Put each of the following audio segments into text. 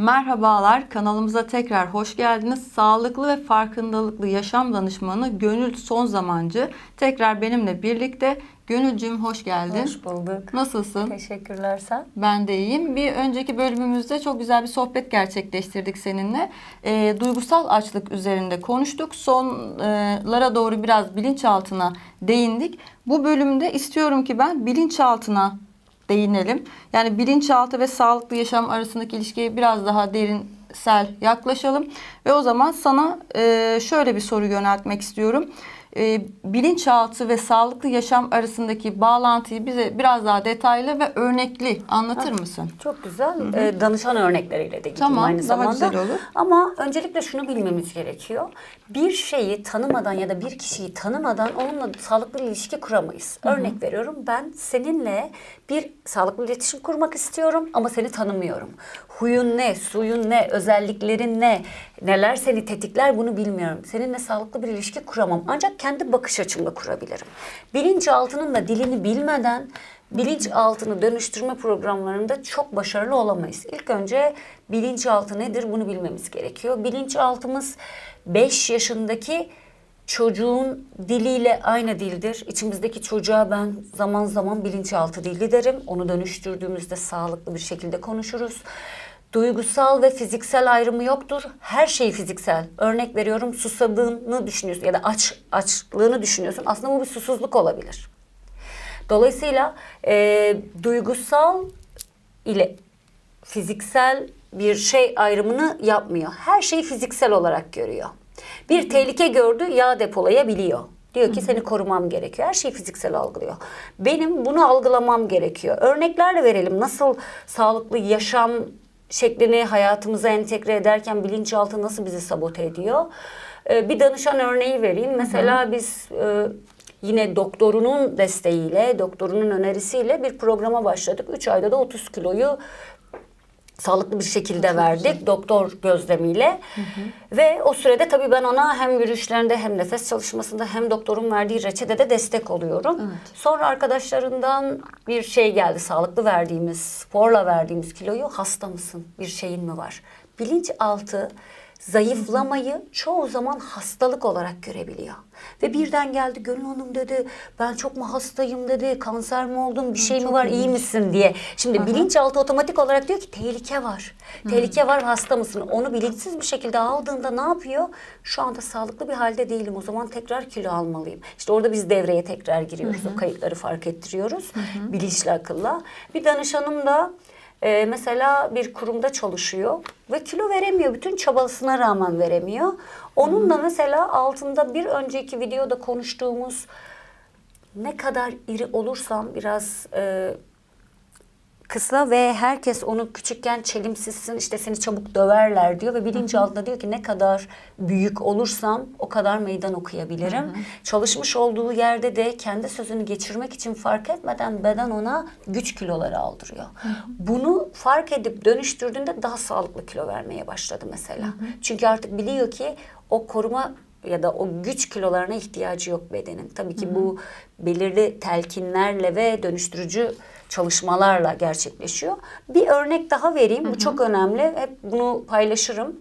Merhabalar, kanalımıza tekrar hoş geldiniz. Sağlıklı ve farkındalıklı yaşam danışmanı Gönül Son Zamancı tekrar benimle birlikte. Gönülcüm hoş geldin. Hoş bulduk. Nasılsın? Teşekkürler sen. Ben de iyiyim. Bir önceki bölümümüzde çok güzel bir sohbet gerçekleştirdik seninle. Ee, duygusal açlık üzerinde konuştuk. Sonlara doğru biraz bilinçaltına değindik. Bu bölümde istiyorum ki ben bilinçaltına değinelim. Yani bilinçaltı ve sağlıklı yaşam arasındaki ilişkiye biraz daha derinsel yaklaşalım. Ve o zaman sana şöyle bir soru yöneltmek istiyorum. E, bilinçaltı ve sağlıklı yaşam arasındaki bağlantıyı bize biraz daha detaylı ve örnekli anlatır mısın? Çok güzel. Ee, danışan örnekleriyle de gideyim Tamam, aynı daha zamanda. güzel olur. Ama öncelikle şunu bilmemiz gerekiyor. Bir şeyi tanımadan ya da bir kişiyi tanımadan onunla sağlıklı ilişki kuramayız. Örnek veriyorum ben seninle bir sağlıklı iletişim kurmak istiyorum ama seni tanımıyorum. Huyun ne, suyun ne, özelliklerin ne, neler seni tetikler bunu bilmiyorum. Seninle sağlıklı bir ilişki kuramam. Ancak kendi bakış açımla kurabilirim. Bilinçaltının da dilini bilmeden bilinçaltını dönüştürme programlarında çok başarılı olamayız. İlk önce bilinçaltı nedir bunu bilmemiz gerekiyor. Bilinçaltımız 5 yaşındaki çocuğun diliyle aynı dildir. İçimizdeki çocuğa ben zaman zaman bilinçaltı dili derim. Onu dönüştürdüğümüzde sağlıklı bir şekilde konuşuruz. Duygusal ve fiziksel ayrımı yoktur. Her şey fiziksel. Örnek veriyorum susadığını düşünüyorsun ya da aç açlığını düşünüyorsun. Aslında bu bir susuzluk olabilir. Dolayısıyla e, duygusal ile fiziksel bir şey ayrımını yapmıyor. Her şeyi fiziksel olarak görüyor. Bir tehlike gördü yağ depolayabiliyor. Diyor ki seni korumam gerekiyor. Her şeyi fiziksel algılıyor. Benim bunu algılamam gerekiyor. Örneklerle verelim. Nasıl sağlıklı yaşam şeklini hayatımıza entegre ederken bilinçaltı nasıl bizi sabote ediyor? Ee, bir danışan örneği vereyim. Mesela biz e, yine doktorunun desteğiyle, doktorunun önerisiyle bir programa başladık. 3 ayda da 30 kiloyu sağlıklı bir şekilde verdik doktor gözlemiyle. Ve o sürede tabii ben ona hem yürüyüşlerinde hem nefes çalışmasında hem doktorun verdiği reçetede destek oluyorum. Sonra arkadaşlarından bir şey geldi sağlıklı verdiğimiz, sporla verdiğimiz kiloyu hasta mısın? Bir şeyin mi var? Bilinçaltı zayıflamayı çoğu zaman hastalık olarak görebiliyor. Ve birden geldi Gönül Hanım dedi ben çok mu hastayım dedi kanser mi oldum bir şey mi var iyi misin diye. Şimdi bilinçaltı otomatik olarak diyor ki tehlike var. Tehlike var hasta mısın? Onu bilinçsiz bir şekilde aldığında ne yapıyor? Şu anda sağlıklı bir halde değilim o zaman tekrar kilo almalıyım. İşte orada biz devreye tekrar giriyoruz. O kayıtları fark ettiriyoruz. Bilinçli akılla. Bir danışanım da ee, mesela bir kurumda çalışıyor ve kilo veremiyor. Bütün çabasına rağmen veremiyor. Onunla mesela altında bir önceki videoda konuştuğumuz ne kadar iri olursam biraz e, kısa ve herkes onu küçükken çelimsizsin işte seni çabuk döverler diyor ve bilinçaltında diyor ki ne kadar büyük olursam o kadar meydan okuyabilirim. Çalışmış olduğu yerde de kendi sözünü geçirmek için fark etmeden beden ona güç kiloları aldırıyor. Bunu fark edip dönüştürdüğünde daha sağlıklı kilo vermeye başladı mesela. Çünkü artık biliyor ki o koruma ya da o güç kilolarına ihtiyacı yok bedenin. Tabii ki bu belirli telkinlerle ve dönüştürücü çalışmalarla gerçekleşiyor. Bir örnek daha vereyim. Bu çok önemli. Hep bunu paylaşırım.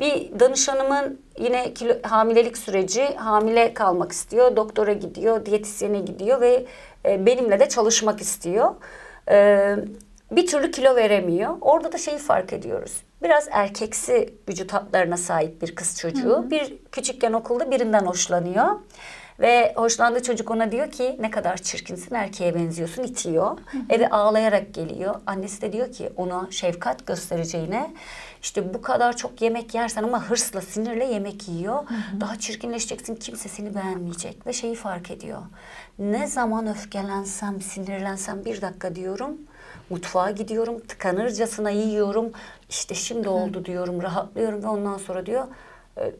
Bir danışanımın yine kilo, hamilelik süreci hamile kalmak istiyor. Doktora gidiyor, diyetisyene gidiyor ve e, benimle de çalışmak istiyor. E, bir türlü kilo veremiyor. Orada da şeyi fark ediyoruz. Biraz erkeksi vücut hatlarına sahip bir kız çocuğu. Bir küçükken okulda birinden hoşlanıyor. Ve hoşlandığı çocuk ona diyor ki ne kadar çirkinsin erkeğe benziyorsun itiyor. Eve ağlayarak geliyor. Annesi de diyor ki ona şefkat göstereceğine işte bu kadar çok yemek yersen ama hırsla sinirle yemek yiyor. Daha çirkinleşeceksin kimse seni beğenmeyecek ve şeyi fark ediyor. Ne zaman öfkelensem sinirlensem bir dakika diyorum mutfağa gidiyorum tıkanırcasına yiyorum işte şimdi oldu diyorum rahatlıyorum ve ondan sonra diyor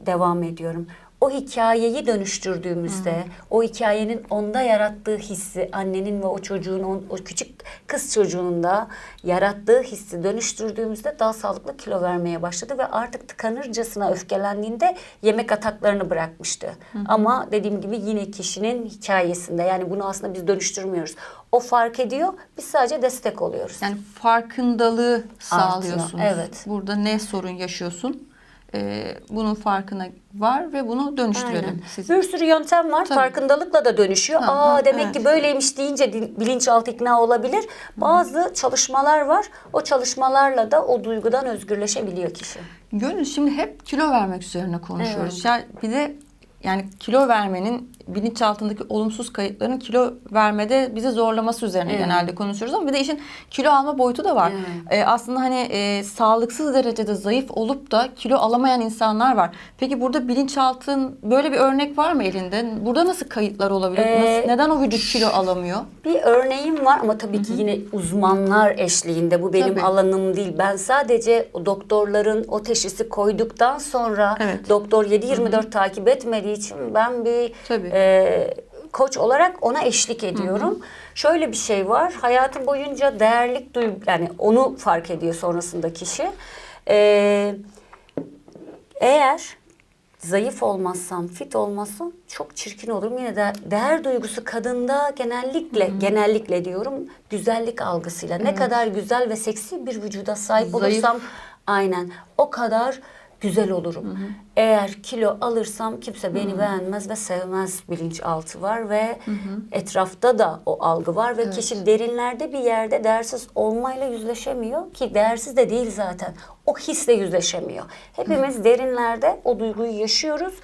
devam ediyorum. O hikayeyi dönüştürdüğümüzde, o hikayenin onda yarattığı hissi, annenin ve o çocuğun, o, o küçük kız çocuğunun da yarattığı hissi dönüştürdüğümüzde daha sağlıklı kilo vermeye başladı ve artık tıkanırcasına öfkelendiğinde yemek ataklarını bırakmıştı. Ama dediğim gibi yine kişinin hikayesinde yani bunu aslında biz dönüştürmüyoruz. O fark ediyor, biz sadece destek oluyoruz. Yani farkındalığı sağlıyorsunuz. evet. Burada ne sorun yaşıyorsun? Ee, bunun farkına var ve bunu dönüştürelim. Aynen. Siz. Bir sürü yöntem var. Tabii. Farkındalıkla da dönüşüyor. Tamam, Aa demek evet. ki böyleymiş deyince bilinçaltı ikna olabilir. Bazı çalışmalar var. O çalışmalarla da o duygudan özgürleşebiliyor kişi. Gönül şimdi hep kilo vermek üzerine konuşuyoruz. Ya bir de yani kilo vermenin bilinçaltındaki olumsuz kayıtların kilo vermede bizi zorlaması üzerine Evet. genelde konuşuyoruz ama bir de işin kilo alma boyutu da var. Evet. Ee, aslında hani e, sağlıksız derecede zayıf olup da kilo alamayan insanlar var. Peki burada bilinçaltın böyle bir örnek var mı elinde? Burada nasıl kayıtlar olabilir? Ee, Nasıl- neden o vücut kilo alamıyor? Bir örneğim var ama tabii ki yine uzmanlar eşliğinde. Bu benim Tabii. alanım değil. Ben sadece doktorların o teşhisi koyduktan sonra Evet. doktor 7-24 takip etmediği için ben bir Tabii. E, koç olarak ona eşlik ediyorum. Şöyle bir şey var. Hayatı boyunca değerlik duy yani onu fark ediyor sonrasında kişi. E, eğer zayıf olmazsam, fit olmazsam çok çirkin olurum. Yine de değer duygusu kadında genellikle, genellikle diyorum güzellik algısıyla. Ne kadar güzel ve seksi bir vücuda sahip Zayıf. olursam aynen o kadar güzel olurum. Eğer kilo alırsam kimse beni beğenmez ve sevmez bilinçaltı var ve etrafta da o algı var ve kişi derinlerde bir yerde değersiz olmayla yüzleşemiyor ki değersiz de değil zaten. O hisle yüzleşemiyor. Hepimiz derinlerde o duyguyu yaşıyoruz.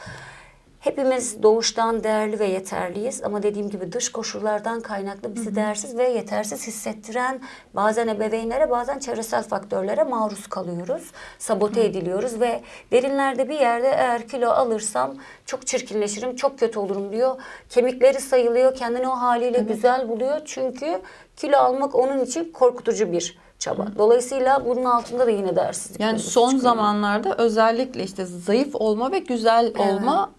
Hepimiz doğuştan değerli ve yeterliyiz ama dediğim gibi dış koşullardan kaynaklı bizi değersiz ve yetersiz hissettiren bazen ebeveynlere bazen çevresel faktörlere maruz kalıyoruz. Sabote ediliyoruz ve derinlerde bir yerde eğer kilo alırsam çok çirkinleşirim, çok kötü olurum diyor. Kemikleri sayılıyor, kendini o haliyle güzel buluyor çünkü kilo almak onun için korkutucu bir çaba. Dolayısıyla bunun altında da yine değersizlik. Yani son çıkıyor. zamanlarda özellikle işte zayıf olma ve güzel olma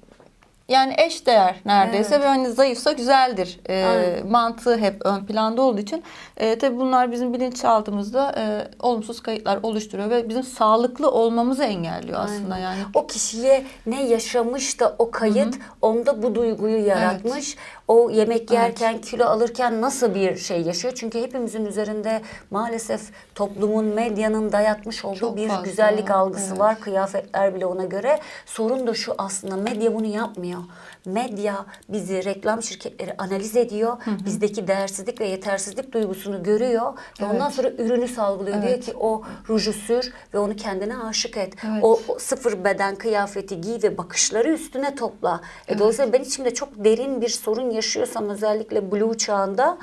yani eş değer neredeyse ve hani zayıfsa güzeldir e, Aynen. mantığı hep ön planda olduğu için e, tabii bunlar bizim bilinçaltımızda e, olumsuz kayıtlar oluşturuyor ve bizim sağlıklı olmamızı engelliyor aslında yani. O kişiye ne yaşamış da o kayıt onda bu duyguyu yaratmış. O yemek yerken, kilo alırken nasıl bir şey yaşıyor? Çünkü hepimizin üzerinde maalesef toplumun, medyanın dayatmış olduğu Çok bir fazla, güzellik algısı evet. var. Kıyafetler bile ona göre. Sorun da şu aslında medya bunu yapmıyor. Medya bizi reklam şirketleri analiz ediyor. Bizdeki değersizlik ve yetersizlik duygusunu görüyor. Ve ondan sonra ürünü salgılıyor. Diyor ki o ruju sür ve onu kendine aşık et. Evet. O, o sıfır beden kıyafeti giy ve bakışları üstüne topla. E, dolayısıyla ben içimde çok derin bir sorun yaşıyorsam özellikle blue çağında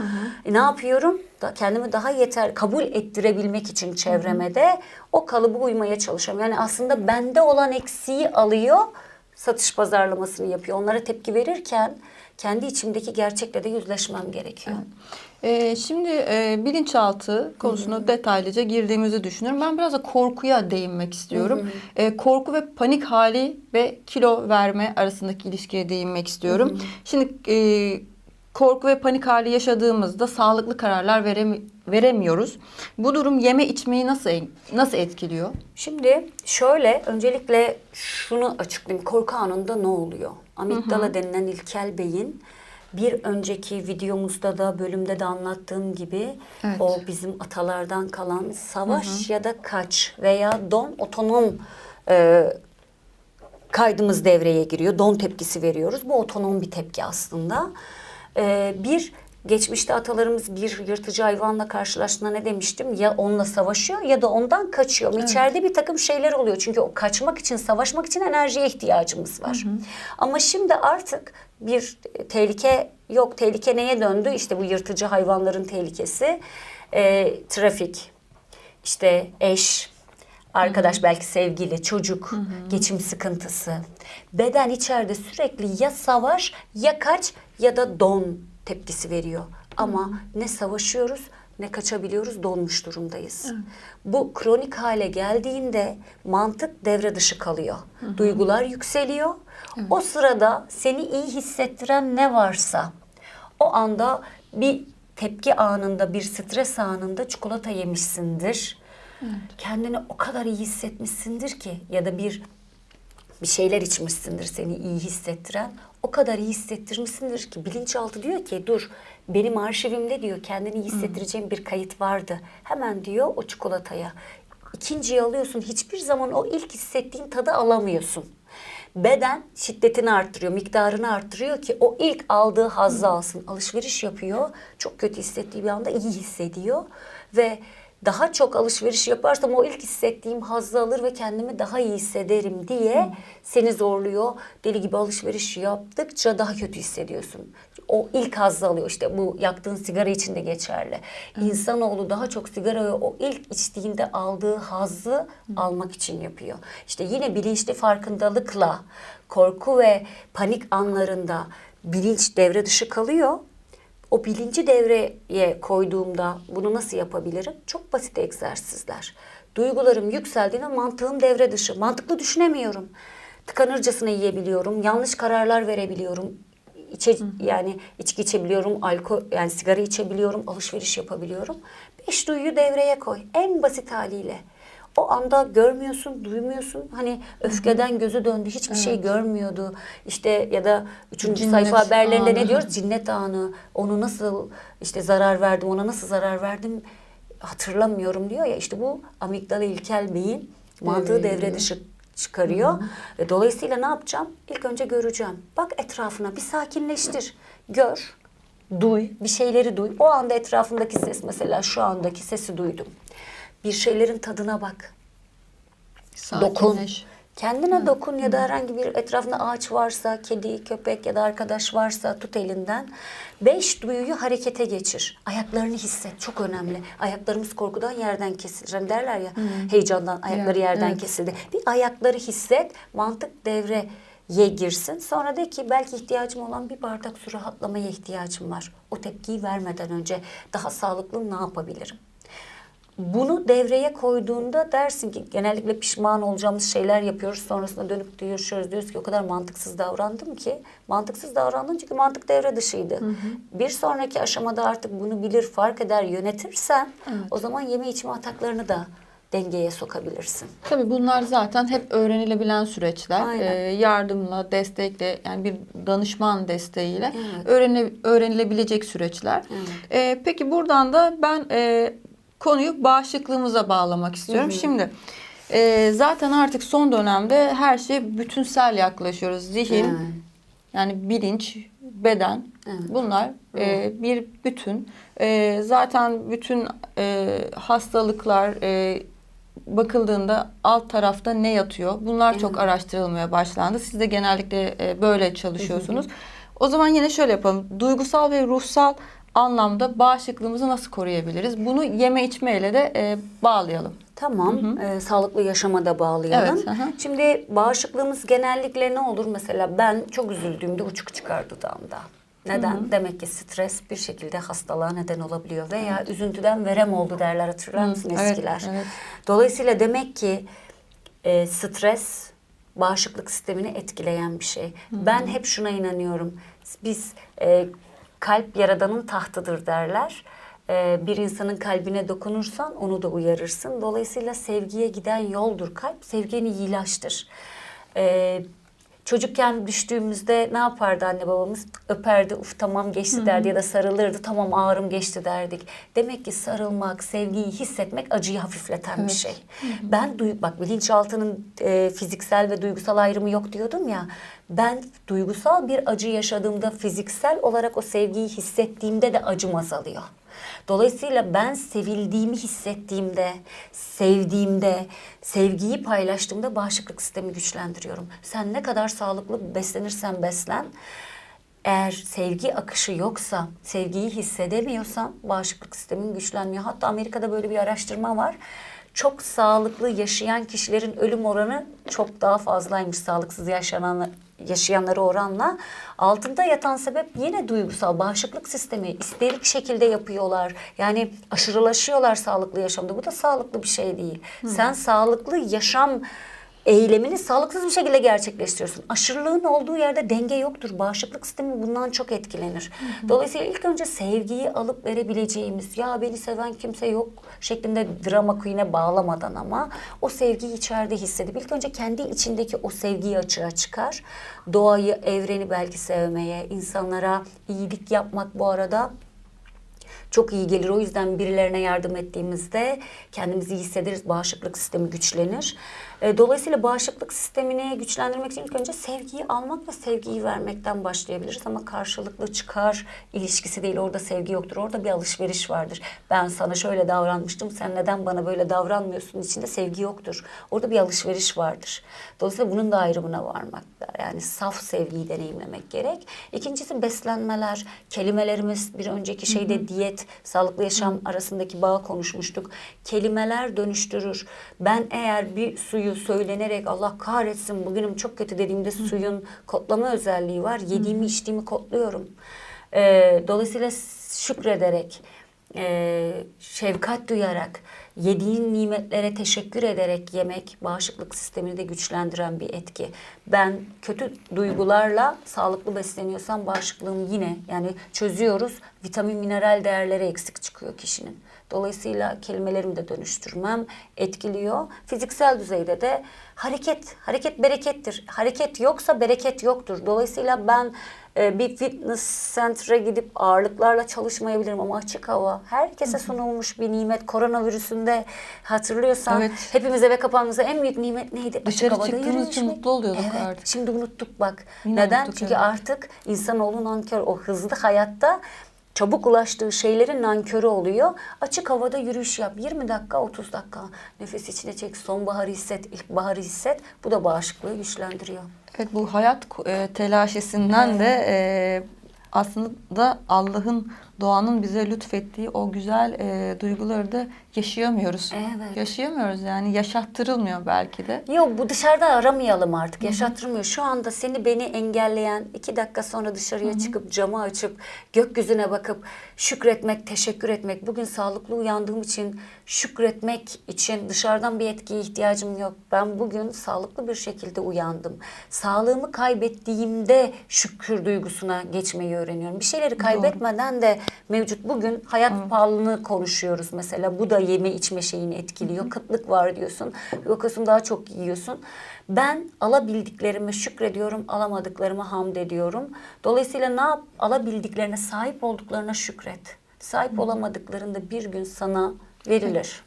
e, ne yapıyorum? Da, kendimi daha yeter kabul ettirebilmek için çevreme de o kalıbı uymaya çalışıyorum. Yani aslında bende olan eksiği alıyor, satış pazarlamasını yapıyor. Onlara tepki verirken kendi içimdeki gerçekle de yüzleşmem gerekiyor. E, şimdi e, bilinçaltı konusuna detaylıca girdiğimizi düşünüyorum. Ben biraz da korkuya değinmek istiyorum. E, korku ve panik hali ve kilo verme arasındaki ilişkiye değinmek istiyorum. Şimdi e, korku ve panik hali yaşadığımızda sağlıklı kararlar veremi- veremiyoruz. Bu durum yeme içmeyi nasıl nasıl etkiliyor? Şimdi şöyle öncelikle şunu açıklayayım. Korku anında ne oluyor? Amigdala denilen ilkel beyin bir önceki videomuzda da bölümde de anlattığım gibi Evet. o bizim atalardan kalan savaş ya da kaç veya don otonom e, kaydımız devreye giriyor. Don tepkisi veriyoruz. Bu otonom bir tepki aslında. Ee, bir geçmişte atalarımız bir yırtıcı hayvanla karşılaştığında ne demiştim? Ya onunla savaşıyor ya da ondan kaçıyor. Ama İçeride bir takım şeyler oluyor. Çünkü o kaçmak için, savaşmak için enerjiye ihtiyacımız var. Ama şimdi artık bir tehlike yok. Tehlike neye döndü? İşte bu yırtıcı hayvanların tehlikesi. Ee, trafik, işte eş, arkadaş belki sevgili, çocuk, geçim sıkıntısı. Beden içeride sürekli ya savaş ya kaç ya da don tepkisi veriyor. Ama ne savaşıyoruz ne kaçabiliyoruz donmuş durumdayız. Bu kronik hale geldiğinde mantık devre dışı kalıyor. Duygular yükseliyor. O sırada seni iyi hissettiren ne varsa o anda bir tepki anında, bir stres anında çikolata yemişsindir. Kendini o kadar iyi hissetmişsindir ki ya da bir bir şeyler içmişsindir seni iyi hissettiren. O kadar iyi hissettirmişsindir ki bilinçaltı diyor ki dur benim arşivimde diyor kendini iyi hissettireceğim bir kayıt vardı. Hemen diyor o çikolataya. İkinciyi alıyorsun hiçbir zaman o ilk hissettiğin tadı alamıyorsun. Beden şiddetini arttırıyor, miktarını arttırıyor ki o ilk aldığı hazzı alsın. Alışveriş yapıyor, çok kötü hissettiği bir anda iyi hissediyor ve daha çok alışveriş yaparsam o ilk hissettiğim hazzı alır ve kendimi daha iyi hissederim diye seni zorluyor. Deli gibi alışveriş yaptıkça daha kötü hissediyorsun. O ilk hazzı alıyor işte bu yaktığın sigara için de geçerli. İnsanoğlu daha çok sigarayı o ilk içtiğinde aldığı hazzı almak için yapıyor. İşte yine bilinçli farkındalıkla korku ve panik anlarında bilinç devre dışı kalıyor. O bilinci devreye koyduğumda bunu nasıl yapabilirim? Çok basit egzersizler. Duygularım yükseldiğinde mantığım devre dışı. Mantıklı düşünemiyorum. Tıkanırcasına yiyebiliyorum. Yanlış kararlar verebiliyorum. İçe, yani içki içebiliyorum, alkol yani sigara içebiliyorum, alışveriş yapabiliyorum. Beş duyuyu devreye koy. En basit haliyle. O anda görmüyorsun, duymuyorsun. Hani öfkeden gözü döndü, hiçbir şey görmüyordu. İşte ya da üçüncü Cinnet sayfa haberlerinde anı. ne diyoruz? Cinnet anı. Onu nasıl işte zarar verdim, ona nasıl zarar verdim hatırlamıyorum diyor ya. İşte bu amigdala ilkel beyin mantığı devre dışı çıkarıyor. Ve dolayısıyla ne yapacağım? İlk önce göreceğim. Bak etrafına bir sakinleştir. Gör, duy, bir şeyleri duy. O anda etrafındaki ses mesela şu andaki sesi duydum. Bir şeylerin tadına bak. Dokun. Sakinleş. Kendine dokun ya da herhangi bir etrafında ağaç varsa, kedi, köpek ya da arkadaş varsa tut elinden. Beş duyuyu harekete geçir. Ayaklarını hisset. Çok önemli. Ayaklarımız korkudan yerden kesilir. Hani derler ya heyecandan ayakları Ya, yerden evet. kesildi. Bir ayakları hisset. Mantık devreye girsin. Sonra de ki belki ihtiyacım olan bir bardak su rahatlamaya ihtiyacım var. O tepkiyi vermeden önce daha sağlıklı ne yapabilirim? Bunu devreye koyduğunda dersin ki genellikle pişman olacağımız şeyler yapıyoruz. Sonrasında dönüp düşünüyoruz. Diyoruz ki o kadar mantıksız davrandım ki. Mantıksız davrandım çünkü mantık devre dışıydı. Bir sonraki aşamada artık bunu bilir, fark eder, yönetirsen o zaman yeme içme ataklarını da dengeye sokabilirsin. Tabii bunlar zaten hep öğrenilebilen süreçler. Aynen. Ee, yardımla, destekle yani bir danışman desteğiyle Evet. öğrene- öğrenilebilecek süreçler. Ee, peki buradan da ben e, konuyu bağışıklığımıza bağlamak istiyorum. Şimdi e, zaten artık son dönemde her şey bütünsel yaklaşıyoruz. Zihin, Evet. yani bilinç, beden Evet. bunlar e, bir bütün. E, zaten bütün e, hastalıklar e, bakıldığında alt tarafta ne yatıyor? Bunlar çok araştırılmaya başlandı. Siz de genellikle e, böyle çalışıyorsunuz. O zaman yine şöyle yapalım. Duygusal ve ruhsal anlamda bağışıklığımızı nasıl koruyabiliriz? Bunu yeme içmeyle de e, bağlayalım. Tamam. Ee, sağlıklı yaşama da bağlayalım. Evet, hı hı. Şimdi bağışıklığımız genellikle ne olur? Mesela ben çok üzüldüğümde uçuk çıkar dudağımda. Neden? Demek ki stres bir şekilde hastalığa neden olabiliyor. Veya üzüntüden verem oldu derler hatırlar mısın evet, eskiler? evet. Dolayısıyla demek ki e, stres bağışıklık sistemini etkileyen bir şey. Ben hep şuna inanıyorum. Biz e, kalp yaradanın tahtıdır derler. E, bir insanın kalbine dokunursan onu da uyarırsın. Dolayısıyla sevgiye giden yoldur kalp. Sevgini iyileştir. E, Çocukken düştüğümüzde ne yapardı anne babamız? Öperdi, uf tamam geçti derdi ya da sarılırdı, tamam ağrım geçti derdik. Demek ki sarılmak, sevgiyi hissetmek acıyı hafifleten bir şey. Ben duy bak bilinçaltının e, fiziksel ve duygusal ayrımı yok diyordum ya. Ben duygusal bir acı yaşadığımda fiziksel olarak o sevgiyi hissettiğimde de acım azalıyor. Dolayısıyla ben sevildiğimi hissettiğimde, sevdiğimde, sevgiyi paylaştığımda bağışıklık sistemi güçlendiriyorum. Sen ne kadar sağlıklı beslenirsen beslen, eğer sevgi akışı yoksa, sevgiyi hissedemiyorsan bağışıklık sistemin güçlenmiyor. Hatta Amerika'da böyle bir araştırma var. Çok sağlıklı yaşayan kişilerin ölüm oranı çok daha fazlaymış sağlıksız yaşanan yaşayanlara oranla. Altında yatan sebep yine duygusal bağışıklık sistemi. İsterik şekilde yapıyorlar. Yani aşırılaşıyorlar sağlıklı yaşamda. Bu da sağlıklı bir şey değil. Sen sağlıklı yaşam eylemini sağlıksız bir şekilde gerçekleştiriyorsun. Aşırılığın olduğu yerde denge yoktur. Bağışıklık sistemi bundan çok etkilenir. Dolayısıyla ilk önce sevgiyi alıp verebileceğimiz ya beni seven kimse yok şeklinde drama queen'e bağlamadan ama o sevgiyi içeride hissedip ilk önce kendi içindeki o sevgiyi açığa çıkar. Doğayı, evreni belki sevmeye, insanlara iyilik yapmak bu arada çok iyi gelir. O yüzden birilerine yardım ettiğimizde kendimizi iyi hissederiz. Bağışıklık sistemi güçlenir. E, Dolayısıyla bağışıklık sistemini güçlendirmek için ilk önce sevgiyi almak ve sevgiyi vermekten başlayabiliriz. Ama karşılıklı çıkar ilişkisi değil. Orada sevgi yoktur. Orada bir alışveriş vardır. Ben sana şöyle davranmıştım. Sen neden bana böyle davranmıyorsun? İçinde sevgi yoktur. Orada bir alışveriş vardır. Dolayısıyla bunun da ayrımına varmak. Yani saf sevgiyi deneyimlemek gerek. İkincisi beslenmeler. Kelimelerimiz bir önceki şeyde diyet, sağlıklı yaşam arasındaki bağı konuşmuştuk. Kelimeler dönüştürür. Ben eğer bir suyu söylenerek Allah kahretsin bugünüm çok kötü dediğimde suyun kodlama özelliği var. Yediğimi içtiğimi kodluyorum. Ee, dolayısıyla şükrederek, e, şefkat duyarak, yediğin nimetlere teşekkür ederek yemek bağışıklık sistemini de güçlendiren bir etki. Ben kötü duygularla sağlıklı besleniyorsam bağışıklığım yine yani çözüyoruz. Vitamin mineral değerleri eksik çıkıyor kişinin. Dolayısıyla kelimelerimi de dönüştürmem etkiliyor. Fiziksel düzeyde de hareket, hareket berekettir. Hareket yoksa bereket yoktur. Dolayısıyla ben e, bir fitness center'a gidip ağırlıklarla çalışmayabilirim ama açık hava herkese sunulmuş bir nimet. Koronavirüsünde hatırlıyorsan Evet. hepimiz eve kapandığımızda en büyük nimet neydi? Dışarı havada çıktığımız için mutlu oluyorduk evet, artık. Şimdi unuttuk bak. Yine Neden? unuttuk, Çünkü evet. artık insanoğlu nankör. O hızlı hayatta çabuk ulaştığı şeylerin nankörü oluyor. Açık havada yürüyüş yap. 20 dakika, 30 dakika. Nefes içine çek. Sonbaharı hisset, ilkbaharı hisset. Bu da bağışıklığı güçlendiriyor. Evet bu hayat e, telaşesinden de e, aslında Allah'ın doğanın bize lütfettiği o güzel e, duyguları da yaşayamıyoruz. Evet. Yaşayamıyoruz yani yaşattırılmıyor belki de. Yok bu dışarıda aramayalım artık. Yaşattırmıyor. Şu anda seni beni engelleyen iki dakika sonra dışarıya çıkıp camı açıp gökyüzüne bakıp şükretmek, teşekkür etmek. Bugün sağlıklı uyandığım için şükretmek için dışarıdan bir etkiye ihtiyacım yok. Ben bugün sağlıklı bir şekilde uyandım. Sağlığımı kaybettiğimde şükür duygusuna geçmeyi öğreniyorum. Bir şeyleri kaybetmeden de mevcut bugün hayat pahalılığını konuşuyoruz mesela. Bu da yeme içme şeyini etkiliyor. Kıtlık var diyorsun. Bakıyorsun daha çok yiyorsun. Ben alabildiklerime şükrediyorum, alamadıklarıma hamd ediyorum. Dolayısıyla ne yap? Alabildiklerine, sahip olduklarına şükret. Sahip olamadıklarında bir gün sana verilir.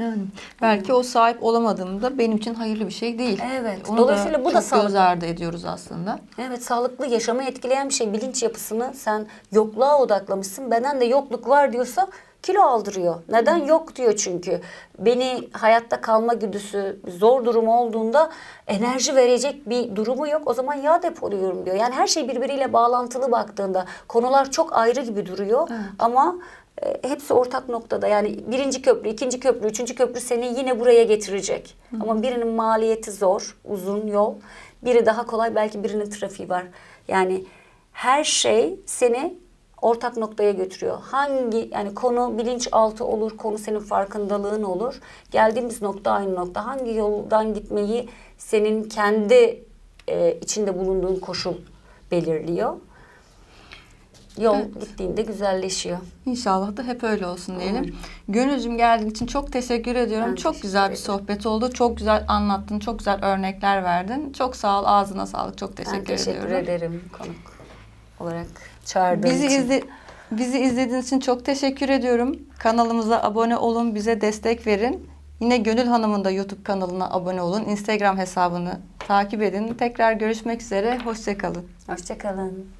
Yani belki o sahip olamadığımda benim için hayırlı bir şey değil. Evet. Onu Dolayısıyla bu da çok göz ardı ediyoruz aslında. Evet sağlıklı yaşamı etkileyen bir şey. Bilinç yapısını sen yokluğa odaklamışsın. Beden de yokluk var diyorsa kilo aldırıyor. Neden? Yok diyor çünkü. Beni hayatta kalma güdüsü zor durum olduğunda enerji verecek bir durumu yok. O zaman yağ depoluyorum diyor. Yani her şey birbiriyle bağlantılı baktığında konular çok ayrı gibi duruyor. Ama e, hepsi ortak noktada. Yani birinci köprü, ikinci köprü, üçüncü köprü seni yine buraya getirecek. Ama birinin maliyeti zor, uzun yol. Biri daha kolay, belki birinin trafiği var. Yani her şey seni ortak noktaya götürüyor. Hangi yani konu bilinçaltı olur, konu senin farkındalığın olur. Geldiğimiz nokta aynı nokta. Hangi yoldan gitmeyi senin kendi e, içinde bulunduğun koşul belirliyor. Yol Evet. gittiğinde güzelleşiyor. İnşallah da hep öyle olsun diyelim. Gönülcüm geldiğin için çok teşekkür ediyorum. Ben çok teşekkür güzel bir sohbet oldu. Çok güzel anlattın. Çok güzel örnekler verdin. Çok sağ ol. Ağzına sağlık. Çok teşekkür, ben teşekkür ediyorum. ederim konuk olarak çağırdığın Bizi için. izle bizi izlediğiniz için çok teşekkür ediyorum. Kanalımıza abone olun, bize destek verin. Yine Gönül Hanım'ın da YouTube kanalına abone olun. Instagram hesabını takip edin. Tekrar görüşmek üzere. Hoşçakalın. Hoşçakalın.